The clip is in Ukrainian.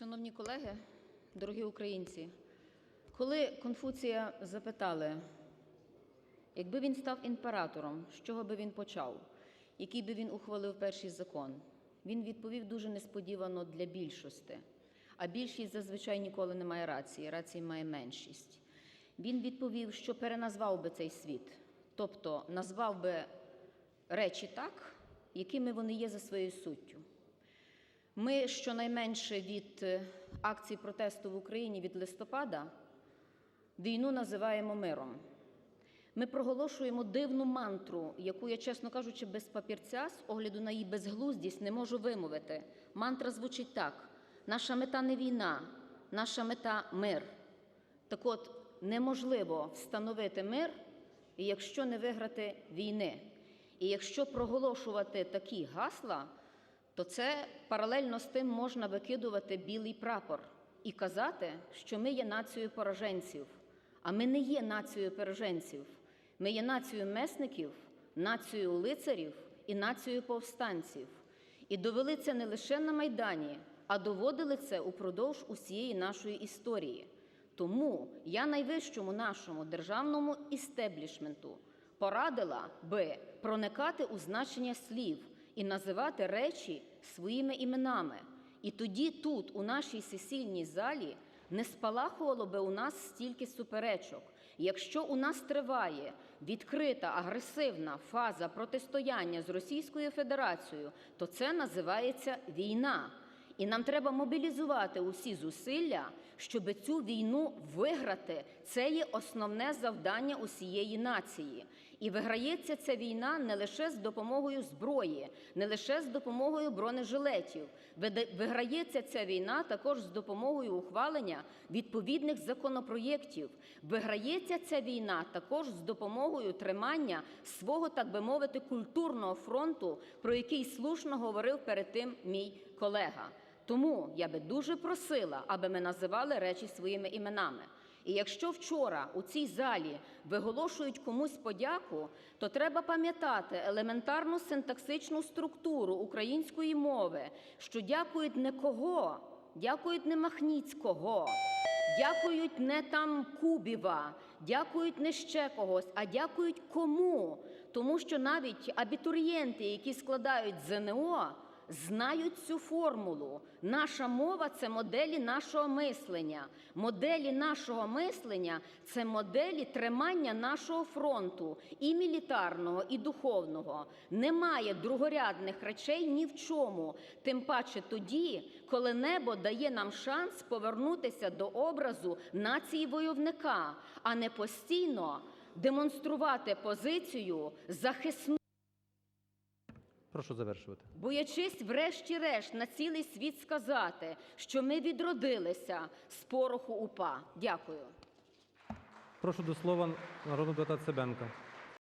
Шановні колеги, дорогі українці, коли Конфуція запитали, якби він став імператором, з чого би він почав, який би він ухвалив перший закон, він відповів дуже несподівано для більшості. А більшість зазвичай ніколи не має рації, рації має меншість. Він відповів, що переназвав би цей світ, тобто назвав би речі так, якими вони є за своєю суттю. Ми щонайменше від е, акцій протесту в Україні від листопада війну називаємо миром. Ми проголошуємо дивну мантру, яку я, чесно кажучи, без папірця, з огляду на її безглуздість, не можу вимовити. Мантра звучить так: наша мета не війна, наша мета мир. Так от, неможливо встановити мир, якщо не виграти війни. І якщо проголошувати такі гасла, то це паралельно з тим можна викидувати білий прапор і казати, що ми є нацією пораженців. А ми не є нацією пораженців. Ми є нацією месників, нацією лицарів і нацією повстанців. І довели це не лише на Майдані, а доводили це упродовж усієї нашої історії. Тому я найвищому нашому державному істеблішменту порадила би проникати у значення слів і називати речі своїми іменами. І тоді тут, у нашій сесійній залі, не спалахувало би у нас стільки суперечок. Якщо у нас триває відкрита агресивна фаза протистояння з Російською Федерацією, то це називається війна. І нам треба мобілізувати усі зусилля, щоб цю війну виграти. Це є основне завдання усієї нації. І виграється ця війна не лише з допомогою зброї, не лише з допомогою бронежилетів. Виграється ця війна також з допомогою ухвалення відповідних законопроєктів. Виграється ця війна також з допомогою тримання свого, так би мовити, культурного фронту, про який слушно говорив перед тим мій колега. Тому я би дуже просила, аби ми називали речі своїми іменами. І якщо вчора у цій залі виголошують комусь подяку, то треба пам'ятати елементарну синтаксичну структуру української мови, що дякують не кого, дякують не Махніцького, дякують не там Кубіва, дякують не ще когось, а дякують кому. Тому що навіть абітурієнти, які складають ЗНО, знають цю формулу. Наша мова це моделі нашого мислення. Моделі нашого мислення це моделі тримання нашого фронту і мілітарного, і духовного. Немає другорядних речей ні в чому. Тим паче тоді, коли небо дає нам шанс повернутися до образу нації войовника, а не постійно демонструвати позицію захисну. Прошу завершувати. Боячись, врешті-решт, на цілий світ сказати, що ми відродилися з пороху упа. Дякую. Прошу до слова народного депутата Цибенка.